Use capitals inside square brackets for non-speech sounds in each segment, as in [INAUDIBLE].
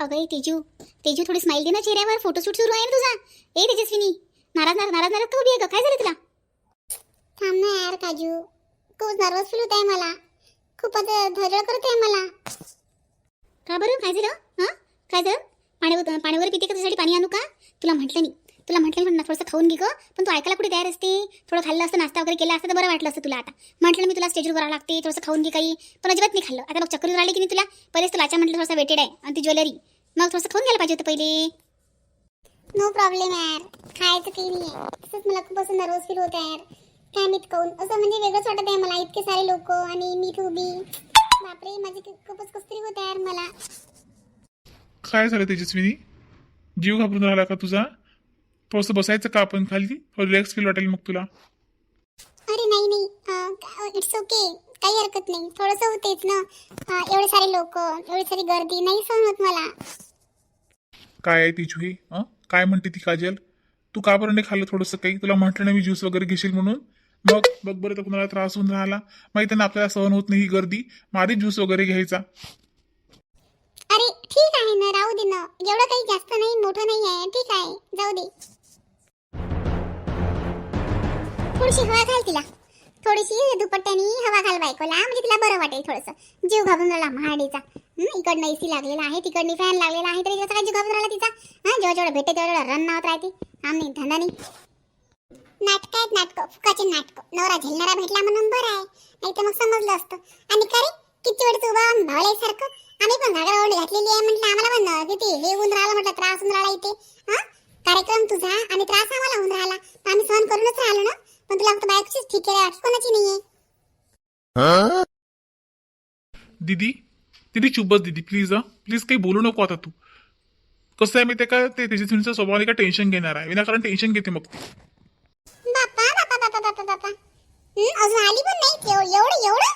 अगं तेजू. तेजू थोडी स्माईल दे ना चेहऱ्यावर. फोटोशूट सुरू आहे ना तुझा. ए तेजस्विनी. नाराज नाराज नाराज नाराज का उभी आहे काय झालं तुला? थांब ना यार काजू. खूप नर्वस फील होत आहे मला. खूपच धडधड करत आहे मला. का बरं? काय झालं? हां? काय झालं? पाण्यावर पाण्यावर पिते का तुझ्यासाठी पाणी आणू का? तुला म्हटलं नाही तुला म्हटलं म्हणून थोडंसं खाऊन घे ग. पण तू ऐकायला कुठे तयार असते? थोडं खाल्लं असतं नाश्ता वगैरे केला असतं तर बरं वाटलं असतं तुला आता. म्हटलं मी तुला स्टेजवर करावं लागते थोडंसं खाऊन घे काही. पण अजिबात नाही खाल्लं. आता बघ चक्कर आली की नाही तुला? पहिलेच तुला म्हटलं थोडंसं वेटेड आहे. आणि ती ज्वेलरी. मग थोडंसं खाऊन घ्यायला पाहिजे होतं पहिले. नो प्रॉब्लेम यार. खायचं काही नाही आहे तसंच मला खूप असं नर्वस फील होत आहे यार. काय मी काऊन असं म्हणजे वेगळंच वाटत आहे मला. इतके सारे लोक आणि मी उभी. बापरे माझी खूप- खूपच कसतरी होत आहे यार मला. काय झालं तेजस्विनी जीव घाबरून राहिला का तुझा? थोडंसं बसायचं का आपण खाली? रिलॅक्स फील वाटेल मग तुला. अरे नाही नाही. इट्स ओके काही हरकत नाही. थोडंसं होतेच ना. अं, एवढे सारे लोक एवढी सारी गर्दी नाही सहन होत मला. काय आहे तिचू हे हं? काय म्हणते ती काजल? तू का बरं नाही खाल्लं थोडंसं काही? तुला म्हटलं ना मी ज्यूस वगैरे घेशील म्हणून? मग बघ बरं तर कुणाला त्रास होऊन राहिला. माहिती ना आपल्याला सहन होत नाही ही गर्दी. मग आधीच ज्यूस वगैरे घ्यायचा. अरे ठीक आहे ना राहू दे ना. एवढं काही जास्त नाही मोठं नाही आहे. ठीक आहे जाऊ दे. थोडीशी हवा घाल तिला. थोडीशी दुपट्ट्यानी हवा घाल बायकोला म्हणजे तिला बरं वाटेल थोडंसं. जीव घाबरून राहिला महाडीचा इकडनं एसी लागलेला आहे तिकडनी फॅन लागलेला आहे तरी त्याचा काय जीव घाबरून राहिला तिचा. हा जेव्हा जेवढं भेटे तेवढं रन नावत राहते. आम्ही नाही धंदा नाही नाटक आहेत नाटक फुकाचे नाटक. नवरा झेलणारा भेटला म्हणून बरं आहे. नाही तर मग समजलं असतं. आणि का किती वेळ तू बाबा भावलाय सारखं आम्ही पण घागरा ओढ घातलेली आहे म्हटलं आम्हाला पण किती हे होऊन राहिलं म्हटलं त्रास होऊन राहिला इथे. हा कार्यक्रम तुझा आणि त्रास आम्हाला होऊन राहिला. आम्ही सहन करूनच राहिलो ना. पण तुला फक्त बायकोचीच ठीक आहे बाकी कोणाची नाहीये. दीदी दीदी चुप बस दीदी प्लीज हं. प्लीज काही बोलू नको आता तू. कसं आहे माहिती आहे का? ते तेजस्विनीचा स्वभाव नाही का टेन्शन घेणार आहे. विनाकारण टेन्शन घेते मग ती. बापा बापा बापा बापा बापा अजून आली पण नाही? एव- एवढं एवढं?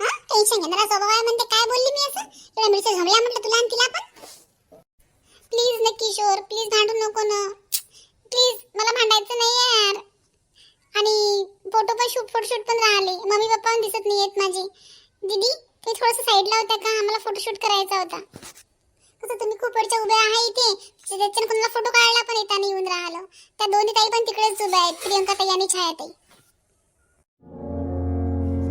हा टेन्शन घेणारा स्वभाव आहे म्हणते काय बोलली मी असं? एवढ्या मिरच्या झमल्या म्हटलं तुला आणि तिला पण? प्लीज ना किशोर प्लीज भांडू नको ना. प्लीज मला भांडायचं नाही यार. आणि फोटो पण शूट फोटोशूट पण राहिले. मम्मी पप्पा पण दिसत नाही आहेत माझे. दीदी ते थोडंसं साईडला होत्या का? आम्हाला फोटोशूट करायचा होता. कसं तुम्ही खूप वेळच्या उभ्या आहे इथे. त्याच्यानं कोणाला फोटो काढायला पण येताना येऊन राहिलं. त्या दोन्ही ताई पण तिकडेच उभ्या आहेत. प्रियंका ताई आणि छाया ताई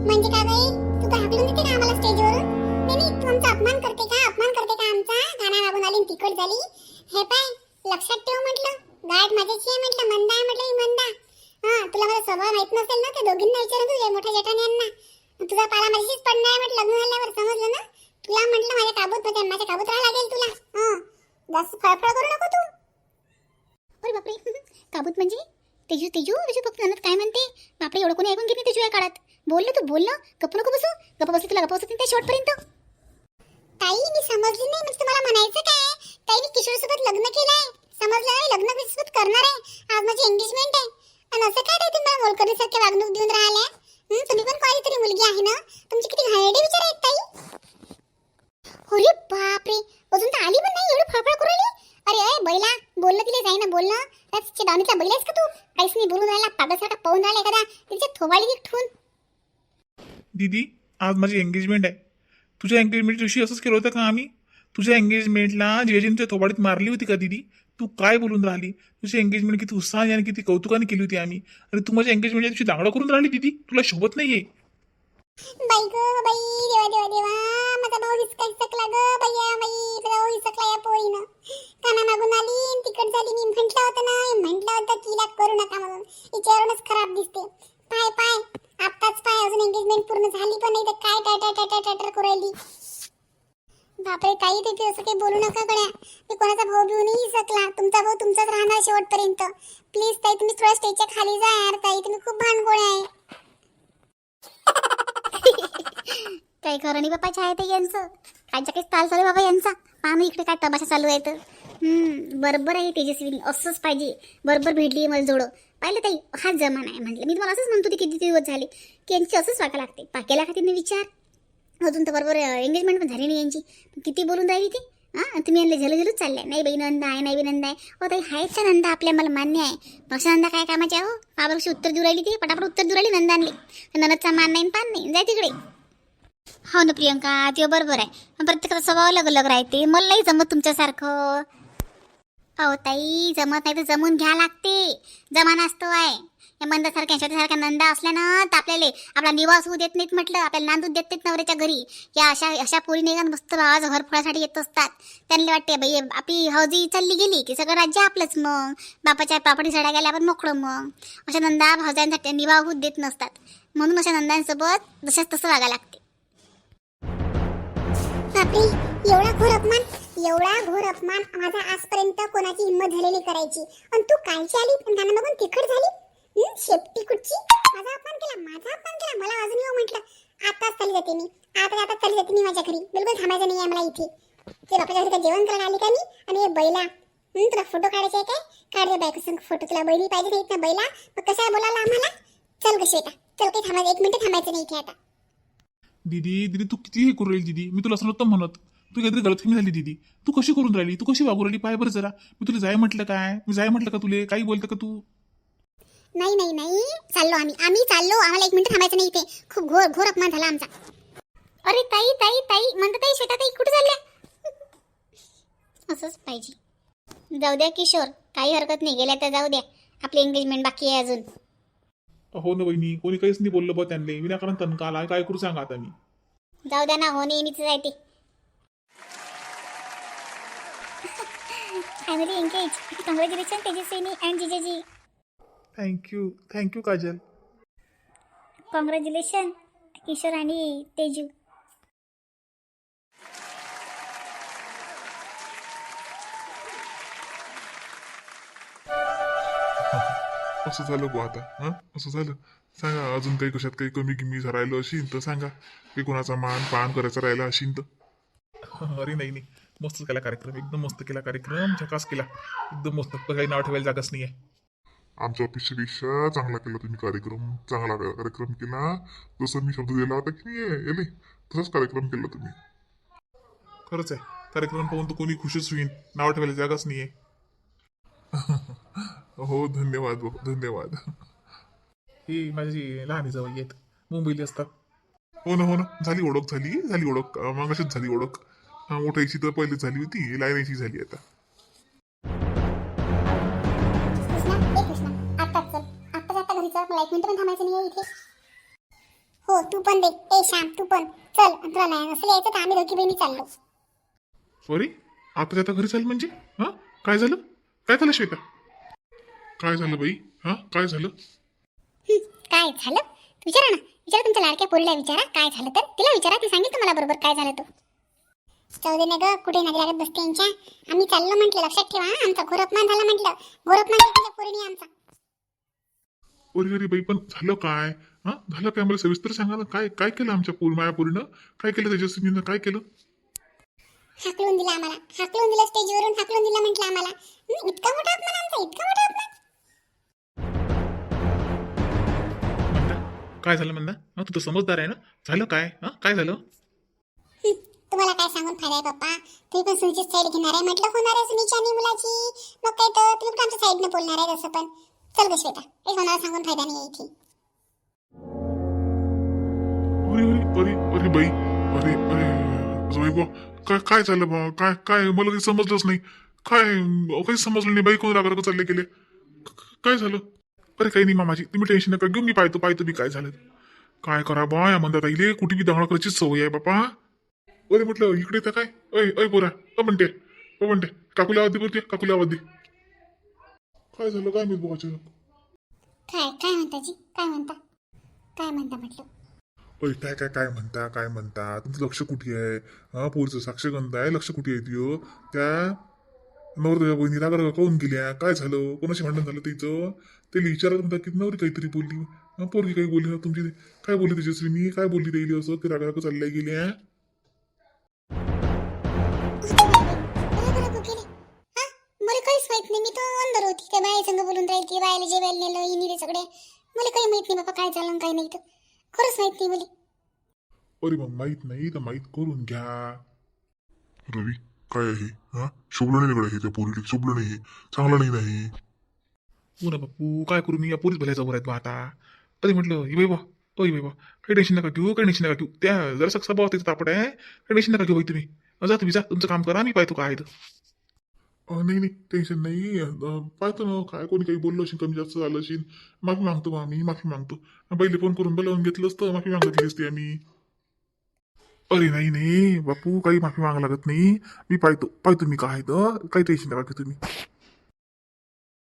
म्हणजे काय बाई? तू तर हाकलून देते का आम्हाला स्टेजवरून नाही तू आमचा अपमान करते का? अपमान करते का आमचा? गाणा मागून आली तिकट झाली. हे पाय लक्षात ठेव म्हटलं. गाठ माझ्याची आहे म्हटलं. मंदा आहे म्हटलं मंदा. तुला मला स्वभाव माहीत नसेल ना ते दोघींना विचारून तुझ्या मोठ्या जेठाण्यांना तुझा पाला माझ्याशीच पडणार आहे म्हटलं लग्न झाल्यावर समजलं ना? तुला म्हटलं माझ्या काबूत म्हणजे माझ्या काबूत राहावं लागेल तुला. जास्त फळफळ करू नको तू. अरे बापरे [LAUGHS] काबूत म्हणजे? तेजू तेजू तेजू फक्त ननद काय म्हणते? बापरे एवढं कोणी ऐकून घेत नाही तेजू या काळात बोललो तू बोललो गप्प नको बसू. गप्प बसू तुला गप्प बसत नाही शेवटपर्यंत. ताई मी समजली नाही म्हणजे तुम्हाला म्हणायचं काय ताई मी किशोर सोबत लग्न केलंय. समजलं लग्न सोबत करणार आहे. आज माझी एंगेजमेंट आहे. आणि असं काय ताई तुम्ही मला मोलकरीसारखे वागणूक देऊन राहिल्या? तुम्ही पण कोणी तरी मुलगी आहे ना? तुमची किती घाणेरडे विचार आहेत ताई? अरे बापरे अजून तर आली पण नाही एवढी फळफळ करू राहिली अरे अय बैला बोललं तिला जाई ना बोलणं त्याच्या दावणीचा बैल आहेस का तू? काहीच नाही बोलून राहिला पागलसारखा पाहून राहिला एखादा तिच्या थोबाडी एक ठेवून. दीदी आज माझी एंगेजमेंट आहे. तुझ्या एंगेजमेंट दिवशी असंच केलं होतं का आम्ही? तुझ्या एंगेजमेंटला जेजींच्या थोबाडीत मारली होती का दीदी? तू काय बोलून राहिली? तुझी एंगेजमेंट किती उत्साहाने आणि किती कौतुकाने केली होती आम्ही. आणि तू माझ्या एंगेजमेंटच्या दिवशी दांगडा करून राहिली दिदी. तुला शोभत नाहीये. बाई ग बाई देवा देवा देवा. माझा भाऊ हिसका हिसकला ग बయ్యా बाई. माझा भाऊ हिसकला या पोळीनं काना मागून आली तिकट झाली. मी होतं ना म्हटलं होतं की करू नका म्हणून. हिच्यावरूनच खराब दिसते. पाय पाय. आत्ताच पाय अजून एंगेजमेंट पूर्ण झाली पण नाही तर काय टाटा टाटा टाय करायली बापरे काही तिथे असं काही बोलू नका गड्या. मी कोणाचा भाऊ घेऊ नाही हिसकला तुमचा भाऊ तुमचाच राहणार शेवटपर्यंत. प्लीज ताई तुम्ही थोडा स्टेजच्या खाली जा यार ताई. तुम्ही खूप भांडगोळ आहे. [LAUGHS] काही खरं नाही बाबा छाय ते यांचं. कायच्या काही ताल चालू आहे बाबा यांचा. पहा इकडे काय तमाशा चालू आहे तर. बरोबर आहे तेजस्वी असंच पाहिजे. बरोबर भेटली आहे मला जोडं. पाहिलं ताई हा जमाना आहे म्हटलं. मी तुम्हाला असंच म्हणतो ती किती दिवस झाले की यांची असंच वागा लागते. पाकेला खाते मी विचार. अजून तर बरोबर एंगेजमेंट पण झाली नाही यांची. किती बोलून राहिली ती? हां तुम्ही यांना झलू झलूच चालल्या नाही बाई नंदा आहे नाही बाई नंदा आहे. हो ताई आहेच का नंदा? आपल्या मला मान्य आहे. पक्ष नंदा काय कामाच्या हो बाबाशी उत्तर देऊ राहिली ती पटापट उत्तर देऊ राहिली नंदांनी ननदचा मान नाही पान नाही. जाय तिकडे. हो ना प्रियंका ते बरोबर आहे. प्रत्येकाचा स्वभाव अलग अलग राहते. मला नाही जमत तुमच्यासारखं. अहो ताई जमत नाही तर जमून घ्या लागते. जमाना असतो आहे. या मंदासारख्या छोट्यासारख्या नंदा असल्यानं तर आपल्याला आपला निवास होऊ देत नाहीत म्हटलं आपल्याला नांदू देत नाहीत नवऱ्याच्या घरी. या अशा अशा पोरी नाही मस्त भावाचं घर फोडासाठी येत असतात. त्यांना वाटते बाई आपली हौजी चालली गेली की सगळं राज्य आपलंच मग. बापाच्या पापडी सडा गेल्या आपण मोकळं मग. अशा नंदा हौजांसाठी निवाह होऊ देत नसतात. म्हणून अशा नंदांसोबत जशाच तसं वागा लागते. बापरे एवढा घोर अपमान एवढा घोर अपमान. माझा आजपर्यंत कोणाची हिंमत झालेली करायची. आणि तू कालची आली पण त्यांना बघून तिखट झाली. शेपटी कुठची माझा अपमान केला माझा अपमान केला. मला अजून येऊ हो म्हटलं आताच चालली जाते मी. आता आता चालली जाते मी माझ्या घरी. बिलकुल थांबायचं नाही आहे मला इथे. ते बापाच्या घरी जेवण करायला आली का मी? आणि हे बैला. हं, तुला फोटो काढायचे आहे काय? काढ दे बायको संग फोटो. तुला बैली पाहिजे नाही ना बैला. मग कशा बोलायला आम्हाला? चल कशी येता चल काही थांबायचं एक मिनिट थांबायचं नाही इथे आता. दीदी दीदी तू किती हे करू राहिली दीदी? मी तुला असं नव्हतं म्हणत. तू काहीतरी गलतफहमी झाली दीदी. तू कशी करून राहिली? तू कशी वागू राहिली? पाय बरं जरा. मी तुला जाय म्हटलं काय? मी जाय म्हटलं का तुले? काही बोलतं का तू? नाही नाही नाही. चाललो आम्ही. आम्ही चाललो. आम्हाला एक मिनिट थांबायचं नाही इथे. खूप घोर घोर अपमान झाला आमचा. अरे ताई ताई ताई. म्हणता ताई श्वेता ताई कुठे चालल्या? असंच पाहिजे. जाऊ द्या किशोर. काही हरकत नाही. गेल्या तर जाऊ द्या. आपली एंगेजमेंट बाकी आहे अजून. हो ना बहिणी कोणी काहीच नाही बोललं बा त्यांनी. विनाकारण तणका आला काय करू सांगा आता मी? जाऊ द्या ना हो नेहमीच आहे ते family engage congratulation Tejaswini and Jijaji. Thank you thank you Kajal congratulation Kishore आणि तेजू असं झालं गो आता हां? असं झालं? सांगा अजून काही कशात काही कमी किमी राहिलं असेल तर सांगा काही कोणाचा मान पान करायचा राहिला असेल तर? [LAUGHS] अरे नाही नाही. मस्त केला कार्यक्रम एकदम मस्त केला कार्यक्रम झकास केला. एकदम मस्त काही नाव ठेवायला जागाच नाही आहे आमच्या अपेक्षेपेक्षा चांगला केला तुम्ही कार्यक्रम. चांगला कार्यक्रम केला. जसं मी शब्द दिला होता की नाही तसाच कार्यक्रम केला तुम्ही. खरंच आहे. कार्यक्रम पाहून तर कोणी खुशच होईल नाव ठेवायला जागाच नाही आहे [LAUGHS] हो धन्यवाद बाबा धन्यवाद. ही माझी लहान जवळ आहेत मुंबईला असतात. हो ना हो ना. झाली ओळख झाली झाली ओळख. मग अशीच झाली ओळख. हा मोठायची तर पहिली झाली होती लायनाची झाली आता. मला एक मिनिट पण थांबायचं नाही इथे. हो तू पण दे. ए श्याम तू पण. चल तुला नाही असं यायचं तर आम्ही दोघी बहिणी चाललो. सॉरी आता आता घरी चाल म्हणजे? हा? काय झालं? काय झालं श्वेता? काय झालं बाई? हा? काय झालं? हं, काय झालं? विचारा ना. विचारा तुमच्या लाडक्या पोरीला विचारा. काय झालं तर? तिला विचारा. ती सांगेल तुम्हाला बरोबर काय झालं तो. जाऊ दे ना ग. कुठे नादी लागत बसते यांच्या? आम्ही चाललो म्हटलं. लक्षात ठेवा हा, आमचा घोर अपमान झाला म्हटलं. घोर अपमान केला पोरीने आमचा. अरे अरे बाई पण झालं काय? हा? झालं काय? मला सविस्तर सांगा ना. काय काय केलं आमच्या पोर माया काय केलं तेजस्वीनं काय केलं? हाकलून दिला आम्हाला. हाकलून दिलं स्टेजवरून हाकलून दिलं म्हटलं आम्हाला. हं, इतका मोठा अपमान आमचा इतका मोठा अपमान. म्हणता काय झालं म्हणता हा तू तर समजदार आहे ना? झालं काय? हा काय झालं? हं, तुम्हाला काय सांगून फायदा आहे पप्पा? तुम्ही पण सुनीची साईड घेणार आहे. म्हटलं होणार आहे सुनीची आणि मुलाची. मग काय तर तुम्ही पण आमच्या साईडने बोलणार आहे तसं पण. चल ग श्वेता एक होणार सांगून फायदा नाही इथे. अरे अरे अरे अरे बाई अरे अरे असं बुवा काय काय झालं बा? काय काय मला काही समजलंच नाही. काय अहो, काही समजलं नाही बाई कोण रागा चालले गेले? क- काय झालं? अरे काही नाही मामाजी तुम्ही टेन्शन नका घेऊ मी पाहतो पाहतो बी काय झालं. काय करा बा या म्हणतात आईले कुठे बी दंगळ करायची सवय आहे बापा. अरे म्हटलं इकडे तर काय? अय अय पोरा अ म्हणते अ म्हणते काकुला आवाज दे बोलते काकुला आवाज दे. काय झालं? काय मी बुवाचं काय काय म्हणता जी? काय म्हणता? काय म्हणता म्हटलं? अरे काय काय काय म्हणता? काय म्हणता? तुमचं लक्ष कुठे आहे? हा पोरीचं साक्षगंध आहे. लक्ष कुठे आहे त्यो? त्या नवरदेवा बहिणी रागा काऊन गेल्या? काय झालं? कोणाशी भांडण झालं तिचं? ते विचारत म्हणतात की नवरी काहीतरी बोलली. हा, पोरगी काही बोलली ना तुमची काय बोलली तेजस्वीनी काय बोलली त्याली? असं की रागा रागा चालल्या गेल्या? तर अंदर होती त्या बाई संग बोलून राहील ती बायला जेवायला नेलं इनी रे सगळे. मला काही माहीत नाही बाबा काय झालं आणि काय नाही तर. खरंच माहीत नाही मला. अरे मग माहीत नाही तर माहीत करून घ्या. रवी काय आहे? हा? शोभलं नाही गड्या हे त्या पोरीला. शोभलं नाही हे. चांगलं नाही नाही हो. ना बापू काय करू मी? या पोरीच भल्या जवळ आहेत बा आता. अरे म्हटलं ही बाई बा अय बाई बा. काही टेन्शन नका घेऊ काही टेन्शन नका घेऊ. त्या जरा सक्सा भाव त्याचा तापड आहे काही टेन्शन नका घेऊ बाई तुम्ही. जा तुम्ही जा. तुमचं काम करा मी पाहतो काय आहे तर. अं, नाही नाही टेन्शन नाही अं, पाहतो ना काय कोणी काही बोललो असेल कमी जास्त झालं असेल माफी मागतो बा आम्ही माफी मागतो. पहिले फोन करून बोलावून घेतलं असतं माफी मागितली असती आम्ही. अरे नाही नाही बापू काही माफी मागा लागत नाही. मी पाहतो पाहतो मी काय तर काही टेन्शन नका घेऊ तुम्ही.